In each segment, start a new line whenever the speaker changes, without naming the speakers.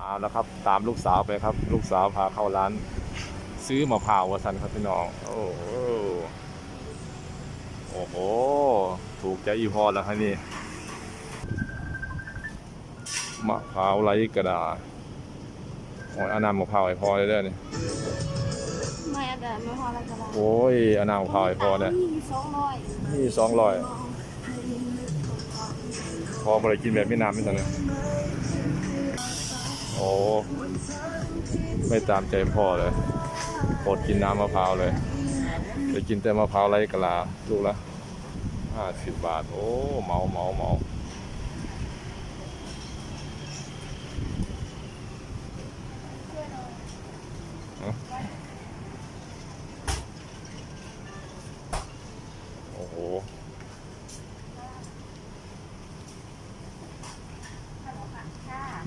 เอาแล้วครับตามลูกสาวไปครับ ลูกสาวพาเข้าร้าน ซื้อมะพร้าววสันครับพี่น้องโอ้โหโอ้โหถูกใจอีพอแล้วครับนี่มะพร้าวไร้กระดาษโอ้ยเอานำมะพร้าวไอ้พอเลยเด้อนี่
ไม่อะแต่ไม่พออะไรก็ได้
โอ้ยเอานำมะพร้าวไอ้พอเนี่ย
มีสองร้อย
นี่สองร้อยพอบ่ไปกินแบบไม่น้ำไม่ทันเลย โอ้ไม่ตามใจพ่อเลยอดกินน้ำมะพร้าวเลยไปกินแต่มะพร้าวไร้กะลาลูกละห้าสิบบาท โอ้เมาเมาเมาโอ้โห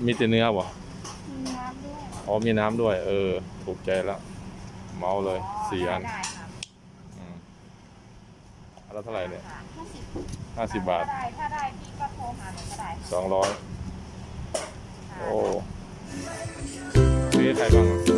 มีแต่เนื้อบ่
มีน้ำด้วย
อ๋อมีน้ำด้วย เออ ถูกใจแล้ว เมาเลยสี่อัน
ได้ค่ะ
อืมอันละเท่าไหร่เนี่ย
ห้าสิบ
ห้าสิบบาท
ถ้าได้ถ้าได้พี่ก็โทรหาหนูก็ได้
สองร้อย
ค่ะ
โอ้มีใครบ้างอะ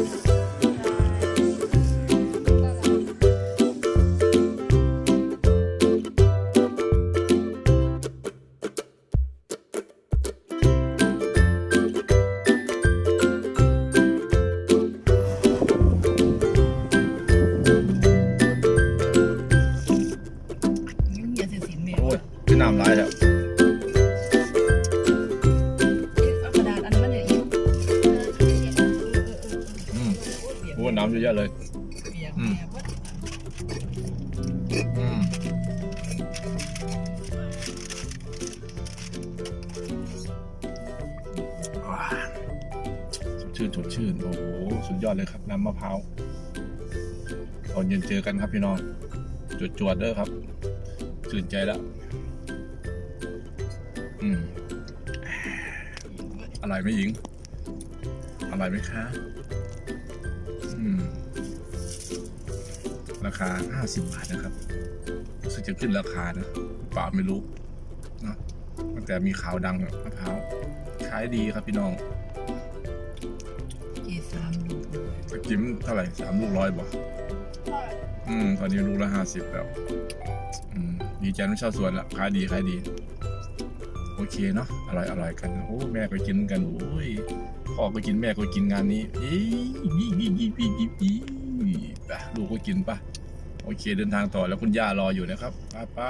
อ้ยพี่น้ำร้ายแล้ว
กระดาษอันนี้มันเนี่ยอีก
อืมโอ้น้ำเยอะๆเลย
เปียก
อืม
แม่ว่า
อืมว้าสดชื่นสดชื่น โอ้โห สุดยอดเลยครับ น้ำมะพร้าวตอนเย็นเจอกันครับพี่น้องจวดจวดๆเด้อครับ ชื่นใจแล้ว อืมอร่อยไหมหญิงอร่อยไหมคะ อืม ราคา50บาทนะครับรู้สึกจะขึ้นราคานะเปล่าไม่รู้เนอะตั้งแต่มีข่าวดังแบบมะพร้าวขายดีครับพี่น้อง
กี่สามลูก
ตะกิ้มเท่าไหร่สามลูกร้อยบ่อืม ตอนนี้ลูกละห้าสิบแล้ว อืม ดีใจไม่ชาวสวนละขายดีขายดี โอเคเนาะอร่อยอร่อยกันโอ้แม่ก็กินกันโอ้ยพ่อก็กินแม่ก็กินงานนี้เอ้ยยี่ยี่ยี่ยี่ยี่ยี่ไปลูกก็กินปะโอเคเดินทางต่อแล้วคุณย่ารออยู่นะครับไปไป